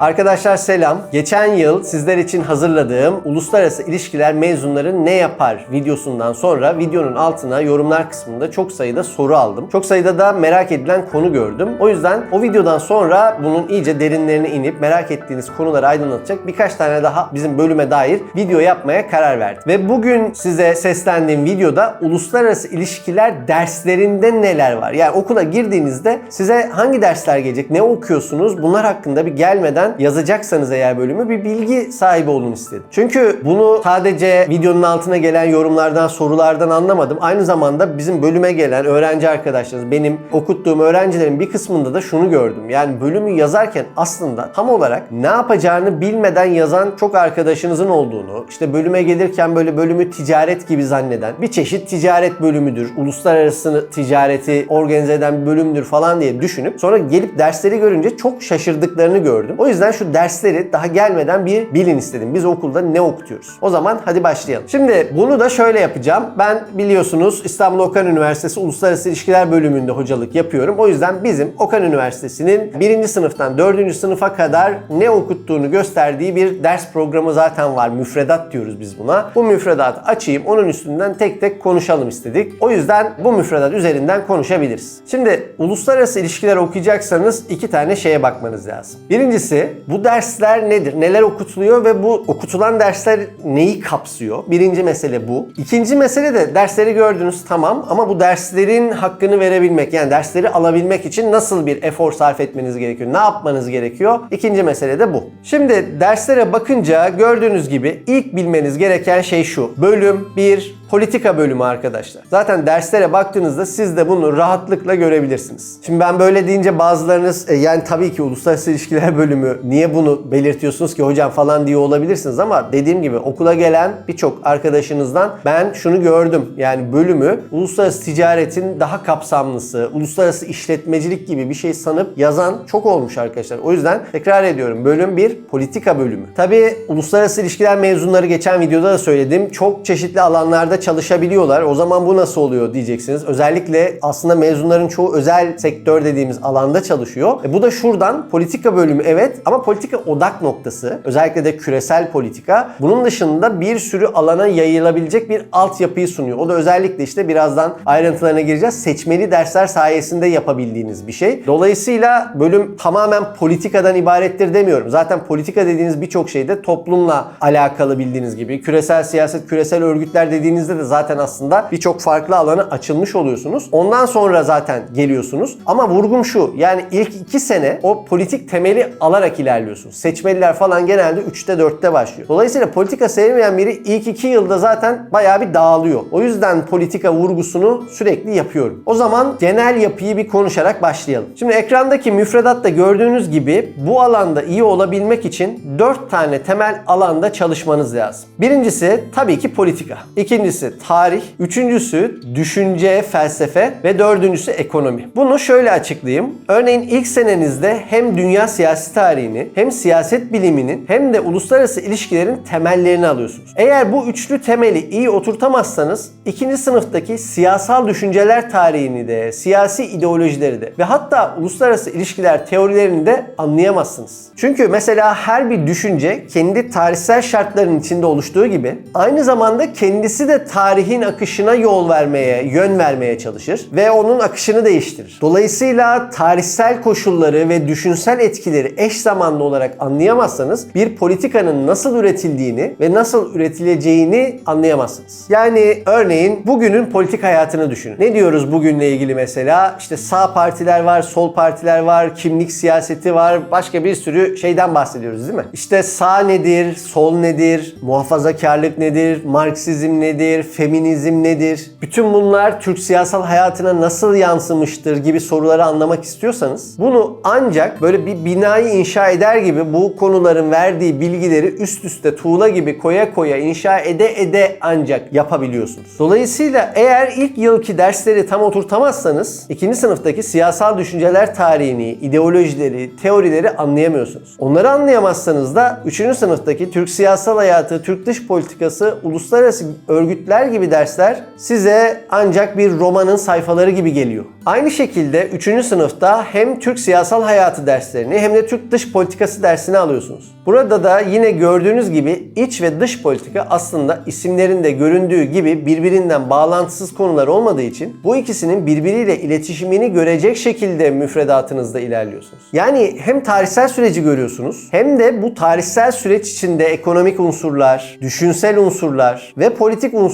Arkadaşlar selam. Geçen yıl sizler için hazırladığım Uluslararası İlişkiler Mezunları Ne Yapar videosundan sonra videonun altına yorumlar kısmında çok sayıda soru aldım. Çok sayıda da merak edilen konu gördüm. O yüzden o videodan sonra bunun iyice derinlerine inip merak ettiğiniz konuları aydınlatacak birkaç tane daha bizim bölüme dair video yapmaya karar verdim. Ve bugün size seslendiğim videoda uluslararası ilişkiler derslerinde neler var? Yani okula girdiğinizde size hangi dersler gelecek, ne okuyorsunuz bunlar hakkında bir gelmeden yazacaksanız eğer bölümü bir bilgi sahibi olun istedim. Çünkü bunu sadece videonun altına gelen yorumlardan, sorulardan anlamadım. Aynı zamanda bizim bölüme gelen öğrenci arkadaşlarımız, benim okuttuğum öğrencilerin bir kısmında da şunu gördüm. Yani bölümü yazarken aslında tam olarak ne yapacağını bilmeden yazan çok arkadaşınızın olduğunu, işte bölüme gelirken böyle bölümü ticaret gibi zanneden, bir çeşit ticaret bölümüdür, uluslararası ticareti organize eden bir bölümdür falan diye düşünüp sonra gelip dersleri görünce çok şaşırdıklarını gördüm. O yüzden şu dersleri daha gelmeden bir bilin istedim. Biz okulda ne okutuyoruz? O zaman hadi başlayalım. Şimdi bunu da şöyle yapacağım. Ben biliyorsunuz İstanbul Okan Üniversitesi Uluslararası İlişkiler bölümünde hocalık yapıyorum. O yüzden bizim Okan Üniversitesi'nin birinci sınıftan dördüncü sınıfa kadar ne okuttuğunu gösterdiği bir ders programı zaten var. Müfredat diyoruz biz buna. Bu müfredatı açayım. Onun üstünden tek tek konuşalım istedik. O yüzden bu müfredat üzerinden konuşabiliriz. Şimdi uluslararası ilişkiler okuyacaksanız iki tane şeye bakmanız lazım. Birincisi bu dersler nedir? Neler okutuluyor ve bu okutulan dersler neyi kapsıyor? Birinci mesele bu. İkinci mesele de dersleri gördünüz tamam ama bu derslerin hakkını verebilmek yani dersleri alabilmek için nasıl bir efor sarf etmeniz gerekiyor? Ne yapmanız gerekiyor? İkinci mesele de bu. Şimdi derslere bakınca gördüğünüz gibi ilk bilmeniz gereken şey şu. Bölüm 1 politika bölümü arkadaşlar. Zaten derslere baktığınızda siz de bunu rahatlıkla görebilirsiniz. Şimdi ben böyle deyince bazılarınız e, yani tabii ki uluslararası ilişkiler bölümü niye bunu belirtiyorsunuz ki hocam falan diye olabilirsiniz ama dediğim gibi okula gelen birçok arkadaşınızdan ben şunu gördüm. Yani bölümü uluslararası ticaretin daha kapsamlısı, uluslararası işletmecilik gibi bir şey sanıp yazan çok olmuş arkadaşlar. O yüzden tekrar ediyorum bölüm bir politika bölümü. Tabii uluslararası ilişkiler mezunları geçen videoda da söyledim. Çok çeşitli alanlarda çalışabiliyorlar. O zaman bu nasıl oluyor diyeceksiniz. Özellikle aslında mezunların çoğu özel sektör dediğimiz alanda çalışıyor. E bu da şuradan politika bölümü evet ama politika odak noktası. Özellikle de küresel politika. Bunun dışında bir sürü alana yayılabilecek bir altyapıyı sunuyor. O da özellikle işte birazdan ayrıntılarına gireceğiz. Seçmeli dersler sayesinde yapabildiğiniz bir şey. Dolayısıyla bölüm tamamen politikadan ibarettir demiyorum. Zaten politika dediğiniz birçok şey de toplumla alakalı bildiğiniz gibi. Küresel siyaset, küresel örgütler dediğinizde de zaten aslında birçok farklı alana açılmış oluyorsunuz. Ondan sonra zaten geliyorsunuz. Ama vurgum şu. Yani ilk iki sene o politik temeli alarak ilerliyorsunuz. Seçmeliler falan genelde 3'te 4'te başlıyor. Dolayısıyla politika sevmeyen biri ilk iki yılda zaten bayağı bir dağılıyor. O yüzden politika vurgusunu sürekli yapıyorum. O zaman genel yapıyı bir konuşarak başlayalım. Şimdi ekrandaki müfredatta gördüğünüz gibi bu alanda iyi olabilmek için 4 tane temel alanda çalışmanız lazım. Birincisi tabii ki politika. İkincisi tarih. Üçüncüsü düşünce, felsefe ve dördüncüsü ekonomi. Bunu şöyle açıklayayım. Örneğin ilk senenizde hem dünya siyasi tarihini hem siyaset biliminin hem de uluslararası ilişkilerin temellerini alıyorsunuz. Eğer bu üçlü temeli iyi oturtamazsanız ikinci sınıftaki siyasal düşünceler tarihini de, siyasi ideolojileri de ve hatta uluslararası ilişkiler teorilerini de anlayamazsınız. Çünkü mesela her bir düşünce kendi tarihsel şartların içinde oluştuğu gibi aynı zamanda kendisi de tarihin akışına yol vermeye, yön vermeye çalışır ve onun akışını değiştirir. Dolayısıyla tarihsel koşulları ve düşünsel etkileri eş zamanlı olarak anlayamazsanız bir politikanın nasıl üretildiğini ve nasıl üretileceğini anlayamazsınız. Yani örneğin bugünün politik hayatını düşünün. Ne diyoruz bugünle ilgili mesela? İşte sağ partiler var, sol partiler var, kimlik siyaseti var, başka bir sürü şeyden bahsediyoruz değil mi? İşte sağ nedir, sol nedir, muhafazakarlık nedir, Marksizm nedir, feminizm nedir? Bütün bunlar Türk siyasal hayatına nasıl yansımıştır gibi soruları anlamak istiyorsanız bunu ancak böyle bir binayı inşa eder gibi bu konuların verdiği bilgileri üst üste tuğla gibi koya koya inşa ede ede ancak yapabiliyorsunuz. Dolayısıyla eğer ilk yılki dersleri tam oturtamazsanız ikinci sınıftaki siyasal düşünceler tarihini, ideolojileri, teorileri anlayamıyorsunuz. Onları anlayamazsanız da üçüncü sınıftaki Türk siyasal hayatı, Türk dış politikası, uluslararası örgütler öğütler gibi dersler size ancak bir romanın sayfaları gibi geliyor. Aynı şekilde 3. sınıfta hem Türk siyasal hayatı derslerini hem de Türk dış politikası dersini alıyorsunuz. Burada da yine gördüğünüz gibi iç ve dış politika aslında isimlerinde göründüğü gibi birbirinden bağlantısız konular olmadığı için bu ikisinin birbiriyle iletişimini görecek şekilde müfredatınızda ilerliyorsunuz. Yani hem tarihsel süreci görüyorsunuz hem de bu tarihsel süreç içinde ekonomik unsurlar, düşünsel unsurlar ve politik unsurlar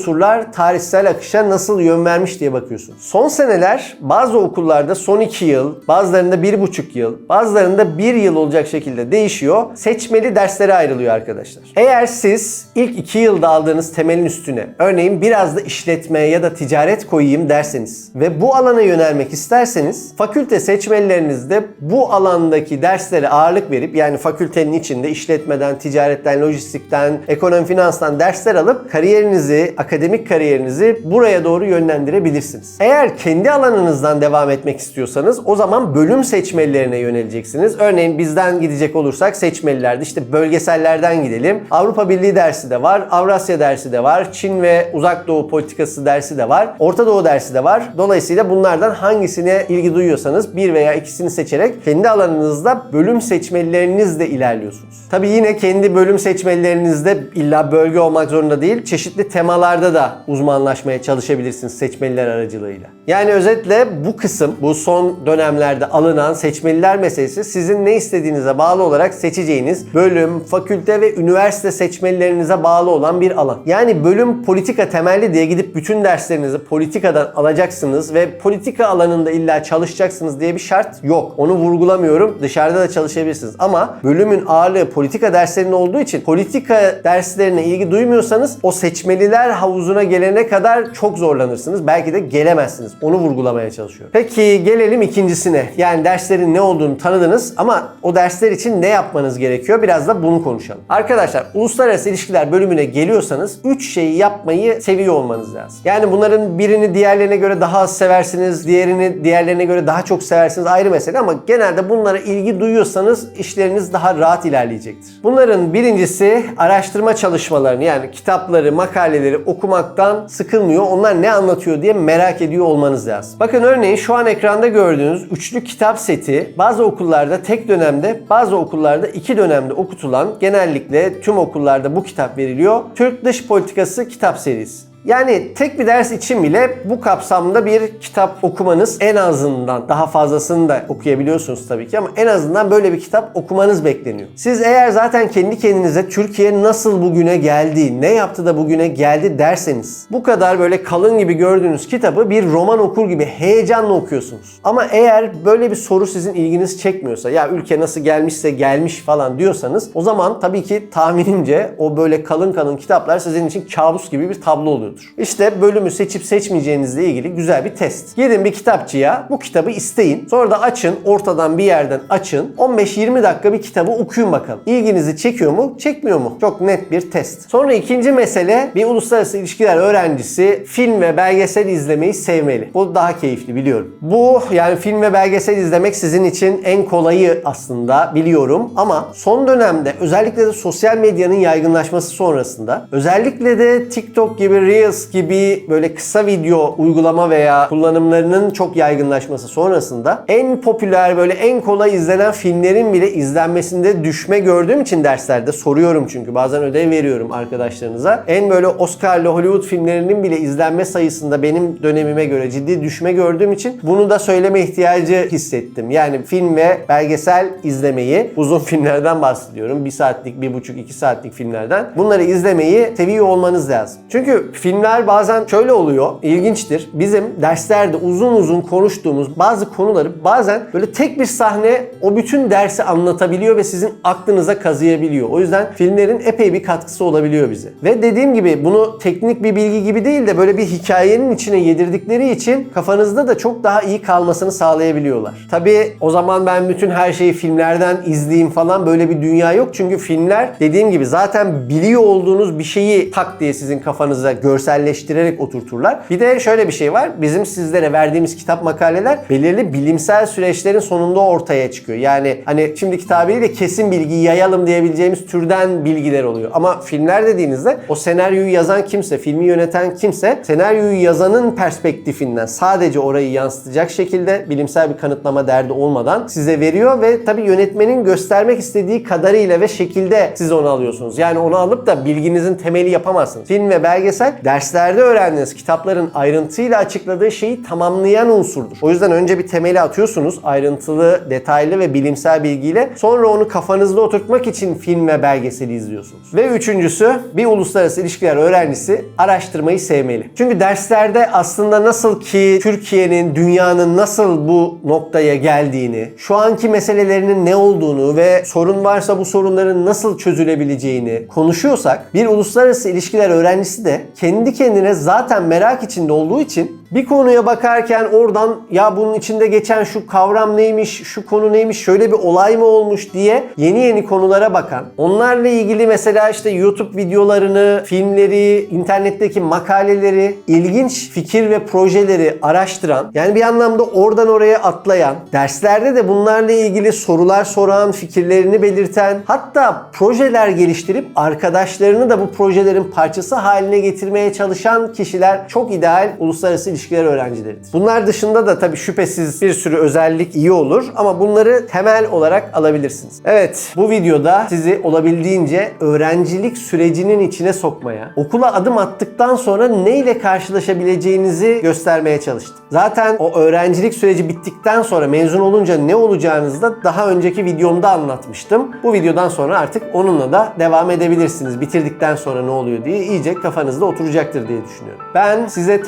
tarihsel akışa nasıl yön vermiş diye bakıyorsunuz. Son seneler bazı okullarda son 2 yıl, bazılarında 1,5 yıl, bazılarında 1 yıl olacak şekilde değişiyor. Seçmeli derslere ayrılıyor arkadaşlar. Eğer siz ilk 2 yılda aldığınız temelin üstüne örneğin biraz da işletme ya da ticaret koyayım derseniz ve bu alana yönelmek isterseniz fakülte seçmelilerinizde bu alandaki derslere ağırlık verip yani fakültenin içinde işletmeden, ticaretten, lojistikten, ekonomi finanstan dersler alıp kariyerinizi, akademik kariyerinizi buraya doğru yönlendirebilirsiniz. Eğer kendi alanınızdan devam etmek istiyorsanız o zaman bölüm seçmelilerine yöneleceksiniz. Örneğin bizden gidecek olursak seçmelilerde işte bölgesellerden gidelim. Avrupa Birliği dersi de var, Avrasya dersi de var, Çin ve Uzak Doğu politikası dersi de var, Orta Doğu dersi de var. Dolayısıyla bunlardan hangisine ilgi duyuyorsanız bir veya ikisini seçerek kendi alanınızda bölüm seçmelilerinizle ilerliyorsunuz. Tabii yine kendi bölüm seçmelilerinizde illa bölge olmak zorunda değil, çeşitli temalarda da uzmanlaşmaya çalışabilirsiniz seçmeliler aracılığıyla. Yani özetle bu kısım, bu son dönemlerde alınan seçmeliler meselesi sizin ne istediğinize bağlı olarak seçeceğiniz bölüm, fakülte ve üniversite seçmelilerinize bağlı olan bir alan. Yani bölüm politika temelli diye gidip bütün derslerinizi politikadan alacaksınız ve politika alanında illa çalışacaksınız diye bir şart yok. Onu vurgulamıyorum. Dışarıda da çalışabilirsiniz. Ama bölümün ağırlığı politika derslerinin olduğu için politika derslerine ilgi duymuyorsanız o seçmeliler havuzuna gelene kadar çok zorlanırsınız. Belki de gelemezsiniz. Onu vurgulamaya çalışıyorum. Peki gelelim ikincisine. Yani derslerin ne olduğunu tanıdınız ama o dersler için ne yapmanız gerekiyor? Biraz da bunu konuşalım. Arkadaşlar uluslararası ilişkiler bölümüne geliyorsanız 3 şeyi yapmayı seviyor olmanız lazım. Yani bunların birini diğerlerine göre daha az seversiniz, diğerini diğerlerine göre daha çok seversiniz ayrı mesele ama genelde bunlara ilgi duyuyorsanız işleriniz daha rahat ilerleyecektir. Bunların birincisi araştırma çalışmalarını yani kitapları, makaleleri okumaktan sıkılmıyor. Onlar ne anlatıyor diye merak ediyor olmanız lazım. Bakın örneğin şu an ekranda gördüğünüz üçlü kitap seti bazı okullarda tek dönemde, bazı okullarda iki dönemde okutulan genellikle tüm okullarda bu kitap veriliyor. Türk Dış Politikası kitap serisi. Yani tek bir ders için bile bu kapsamda bir kitap okumanız en azından daha fazlasını da okuyabiliyorsunuz tabii ki ama en azından böyle bir kitap okumanız bekleniyor. Siz eğer zaten kendi kendinize Türkiye nasıl bugüne geldi, ne yaptı da bugüne geldi derseniz bu kadar böyle kalın gibi gördüğünüz kitabı bir roman okur gibi heyecanla okuyorsunuz. Ama eğer böyle bir soru sizin ilginizi çekmiyorsa ya ülke nasıl gelmişse gelmiş falan diyorsanız o zaman tabii ki tahminimce o böyle kalın kalın kitaplar sizin için kabus gibi bir tablo oluyor oluyordur. İşte bölümü seçip seçmeyeceğinizle ilgili güzel bir test. Gidin bir kitapçıya bu kitabı isteyin. Sonra da açın, ortadan bir yerden açın. 15-20 dakika bir kitabı okuyun bakalım. İlginizi çekiyor mu, çekmiyor mu? Çok net bir test. Sonra ikinci mesele bir uluslararası ilişkiler öğrencisi film ve belgesel izlemeyi sevmeli. Bu daha keyifli biliyorum. Bu yani film ve belgesel izlemek sizin için en kolayı aslında biliyorum ama son dönemde özellikle de sosyal medyanın yaygınlaşması sonrasında özellikle de TikTok gibi Reels Reels gibi böyle kısa video uygulama veya kullanımlarının çok yaygınlaşması sonrasında en popüler böyle en kolay izlenen filmlerin bile izlenmesinde düşme gördüğüm için derslerde soruyorum çünkü bazen ödev veriyorum arkadaşlarınıza. En böyle Oscar'lı Hollywood filmlerinin bile izlenme sayısında benim dönemime göre ciddi düşme gördüğüm için bunu da söyleme ihtiyacı hissettim. Yani film ve belgesel izlemeyi uzun filmlerden bahsediyorum. Bir saatlik, bir buçuk, iki saatlik filmlerden. Bunları izlemeyi seviyor olmanız lazım. Çünkü filmler bazen şöyle oluyor. ilginçtir. Bizim derslerde uzun uzun konuştuğumuz bazı konuları bazen böyle tek bir sahne o bütün dersi anlatabiliyor ve sizin aklınıza kazıyabiliyor. O yüzden filmlerin epey bir katkısı olabiliyor bize. Ve dediğim gibi bunu teknik bir bilgi gibi değil de böyle bir hikayenin içine yedirdikleri için kafanızda da çok daha iyi kalmasını sağlayabiliyorlar. Tabii o zaman ben bütün her şeyi filmlerden izleyeyim falan böyle bir dünya yok. Çünkü filmler dediğim gibi zaten biliyor olduğunuz bir şeyi tak diye sizin kafanıza gör görselleştirerek oturturlar. Bir de şöyle bir şey var. Bizim sizlere verdiğimiz kitap makaleler belirli bilimsel süreçlerin sonunda ortaya çıkıyor. Yani hani şimdiki tabiriyle kesin bilgiyi yayalım diyebileceğimiz türden bilgiler oluyor. Ama filmler dediğinizde o senaryoyu yazan kimse, filmi yöneten kimse senaryoyu yazanın perspektifinden sadece orayı yansıtacak şekilde bilimsel bir kanıtlama derdi olmadan size veriyor ve tabii yönetmenin göstermek istediği kadarıyla ve şekilde siz onu alıyorsunuz. Yani onu alıp da bilginizin temeli yapamazsınız. Film ve belgesel derslerde öğrendiğiniz kitapların ayrıntıyla açıkladığı şeyi tamamlayan unsurdur. O yüzden önce bir temeli atıyorsunuz ayrıntılı, detaylı ve bilimsel bilgiyle. Sonra onu kafanızda oturtmak için film ve belgeseli izliyorsunuz. Ve üçüncüsü bir uluslararası ilişkiler öğrencisi araştırmayı sevmeli. Çünkü derslerde aslında nasıl ki Türkiye'nin, dünyanın nasıl bu noktaya geldiğini, şu anki meselelerinin ne olduğunu ve sorun varsa bu sorunların nasıl çözülebileceğini konuşuyorsak bir uluslararası ilişkiler öğrencisi de kendi kendine zaten merak içinde olduğu için bir konuya bakarken oradan ya bunun içinde geçen şu kavram neymiş, şu konu neymiş, şöyle bir olay mı olmuş? diye yeni yeni konulara bakan, onlarla ilgili mesela işte YouTube videolarını, filmleri, internetteki makaleleri, ilginç fikir ve projeleri araştıran, yani bir anlamda oradan oraya atlayan, derslerde de bunlarla ilgili sorular soran, fikirlerini belirten, hatta projeler geliştirip arkadaşlarını da bu projelerin parçası haline getirmeye çalışan kişiler çok ideal uluslararası ilişkiler öğrencileridir. Bunlar dışında da tabii şüphesiz bir sürü özellik iyi olur ama bunları temel olarak alabilirsiniz. Evet bu videoda sizi olabildiğince öğrencilik sürecinin içine sokmaya, okula adım attıktan sonra neyle karşılaşabileceğinizi göstermeye çalıştım. Zaten o öğrencilik süreci bittikten sonra mezun olunca ne olacağınızı da daha önceki videomda anlatmıştım. Bu videodan sonra artık onunla da devam edebilirsiniz. Bitirdikten sonra ne oluyor diye iyice kafanızda oturacaktır diye düşünüyorum. Ben size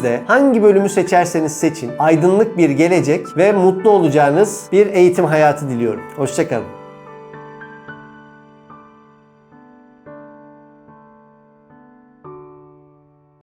tercihlerinizde hangi bölümü seçerseniz seçin aydınlık bir gelecek ve mutlu olacağınız bir eğitim hayatı diliyorum. Hoşçakalın.